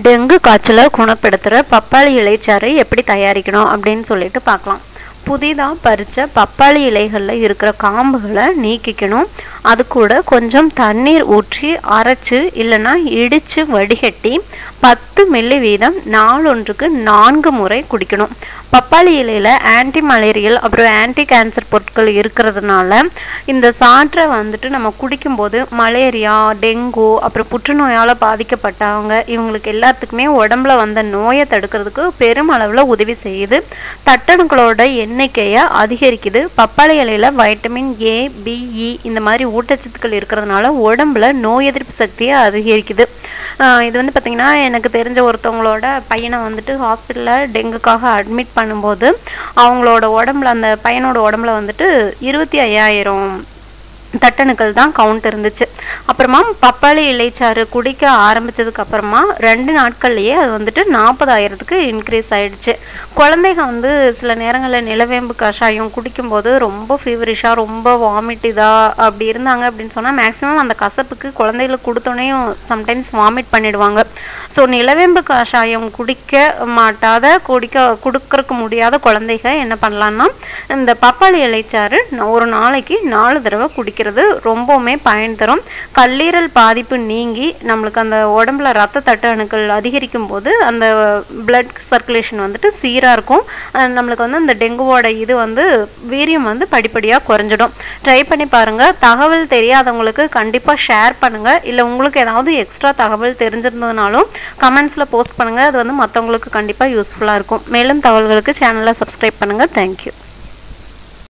Dengue காய்ச்சலை குணப்படுத்துகிற பப்பாளி இலைச்சாறு எப்படி தயாரிக்கணும் அப்படின்னு சொல்லிட்டு பார்க்கலாம். புதிதாக பறித்த பப்பாளி இலைகளில் இருக்கிற காம்புகளை நீக்கிக்கணும். அது கூட கொஞ்சம் தண்ணீர் ஊற்றி அரைச்சு இல்லைன்னா இடித்து வடிகட்டி பத்து மில்லி வீதம் நாளொன்றுக்கு நான்கு முறை குடிக்கணும். பப்பாளி இலையில் ஆன்டி மலேரியல் அப்புறம் ஆன்டி கேன்சர் பொருட்கள் இருக்கிறதுனால இந்த சாற்றை வந்துட்டு நம்ம குடிக்கும்போது மலேரியா டெங்கு அப்புறம் புற்றுநோயால் பாதிக்கப்பட்டவங்க இவங்களுக்கு எல்லாத்துக்குமே உடம்புல வந்த நோயை தடுக்கிறதுக்கு பெருமளவில் உதவி செய்யுது. தட்டணுக்களோட எண்ணிக்கையை அதிகரிக்குது. பப்பாளி இலையில் வைட்டமின் ஏ பிஇ இந்த மாதிரி ஊட்டச்சத்துக்கள் இருக்கிறதுனால உடம்புல நோய் எதிர்ப்பு சக்தியை அதிகரிக்குது. இது வந்து பார்த்திங்கன்னா எனக்கு தெரிஞ்ச ஒருத்தவங்களோட பையனை வந்துட்டு ஹாஸ்பிட்டலில் டெங்குக்காக அட்மிட் பண்ணும்போது அவங்களோட உடம்புல அந்த பையனோட உடம்புல வந்துட்டு இருபத்தி ஐயாயிரம் தட்டணுக்கள் தான் கவுண்ட் இருந்துச்சு. அப்புறமா பப்பாளி இலைச்சாறு குடிக்க ஆரம்பித்ததுக்கு அப்புறமா ரெண்டு நாட்கள்லேயே அது வந்துட்டு நாற்பதாயிரத்துக்கு இன்க்ரீஸ் ஆயிடுச்சு. குழந்தைங்க வந்து சில நேரங்களில் நிலவேம்பு கஷாயம் குடிக்கும்போது ரொம்ப ஃபீவரிஷாக ரொம்ப வாமிட் இதாக அப்படி இருந்தாங்க அப்படின்னு சொன்னால் மேக்ஸிமம் அந்த கசப்புக்கு குழந்தைகளுக்கு கொடுத்தோன்னே சம்டைம்ஸ் வாமிட் பண்ணிடுவாங்க. ஸோ நிலவேம்பு கஷாயம் குடிக்க மாட்டாத குடிக்க கொடுக்கறக்கு முடியாத குழந்தைங்க என்ன பண்ணலான்னா இந்த பப்பாளி இலைச்சாறு ஒரு நாளைக்கு நாலு தடவை குடிக்கிறது ரொம்பவுமே பயன் தரும். கல்லீரல் பாதிப்பு நீங்கி நம்மளுக்கு அந்த உடம்புல ரத்த தட்டு அணுக்கள் அதிகரிக்கும் போது அந்த பிளட் சர்க்குலேஷன் வந்துட்டு சீராக இருக்கும். நம்மளுக்கு வந்து அந்த டெங்குவோட இது வந்து வீரியம் வந்து படிப்படியாக குறைஞ்சிடும். ட்ரை பண்ணி பாருங்கள் தகவல் தெரியாதவங்களுக்கு கண்டிப்பாக ஷேர் பண்ணுங்கள் இல்லை உங்களுக்கு ஏதாவது எக்ஸ்ட்ரா தகவல் தெரிஞ்சிருந்ததுனாலும் கமெண்ட்ஸில் போஸ்ட் பண்ணுங்கள் அது வந்து மற்றவங்களுக்கு கண்டிப்பாக யூஸ்ஃபுல்லாக இருக்கும். மேலும் தகவல்களுக்கு சேனலை சப்ஸ்கிரைப் பண்ணுங்கள் தேங்க்யூ